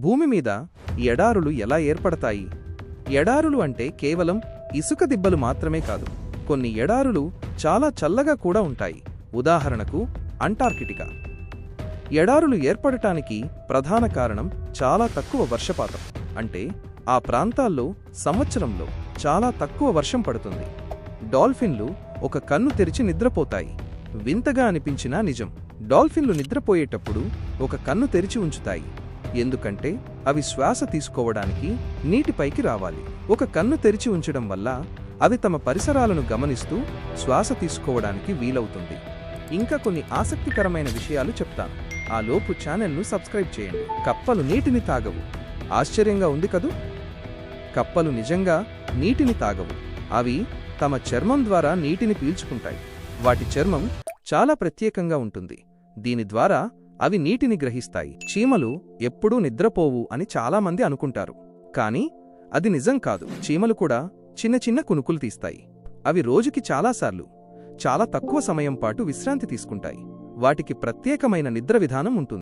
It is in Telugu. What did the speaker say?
భూమి మీద ఎడారులు ఎలా ఏర్పడతాయి? ఎడారులు అంటే కేవలం ఇసుక దిబ్బలు మాత్రమే కాదు కొన్ని ఎడారులు చాలా చల్లగా కూడా ఉంటాయి. ఉదాహరణకు అంటార్కిటికా. ఎడారులు ఏర్పడటానికి ప్రధాన కారణం చాలా తక్కువ వర్షపాతం. అంటే ఆ ప్రాంతాల్లో సంవత్సరంలో చాలా తక్కువ వర్షం పడుతుంది. డాల్ఫిన్లు ఒక కన్ను తెరిచి నిద్రపోతాయి. వింతగా అనిపించినా నిజం డాల్ఫిన్లు నిద్రపోయేటప్పుడు ఒక కన్ను తెరిచి ఉంచుతాయి. ఎందుకంటే అవి శ్వాస తీసుకోవడానికి నీటిపైకి రావాలి. ఒక కన్ను తెరిచి ఉంచడం వల్ల అవి తమ పరిసరాలను గమనిస్తూ శ్వాస తీసుకోవడానికి వీలవుతుంది. ఇంకా కొన్ని ఆసక్తికరమైన విషయాలు చెప్తాను. ఆ లోపు ఛానల్ను సబ్స్క్రైబ్ చేయండి. కప్పలు నీటిని తాగవు. ఆశ్చర్యంగా ఉంది కదూ? కప్పలు నిజంగా నీటిని తాగవు. అవి తమ చర్మం ద్వారా నీటిని పీల్చుకుంటాయి. వాటి చర్మం చాలా ప్రత్యేకంగా ఉంటుంది. దీని ద్వారా అవి నీటిని గ్రహిస్తాయి. చీమలు ఎప్పుడూ నిద్రపోవు అని చాలామంది అనుకుంటారు. కానీ అది నిజం కాదు. చీమలు కూడా చిన్న చిన్న కునుకులు తీస్తాయి. అవి రోజుకి చాలాసార్లు చాలా తక్కువ సమయం పాటు విశ్రాంతి తీసుకుంటాయి. వాటికి ప్రత్యేకమైన నిద్ర విధానం ఉంటుంది.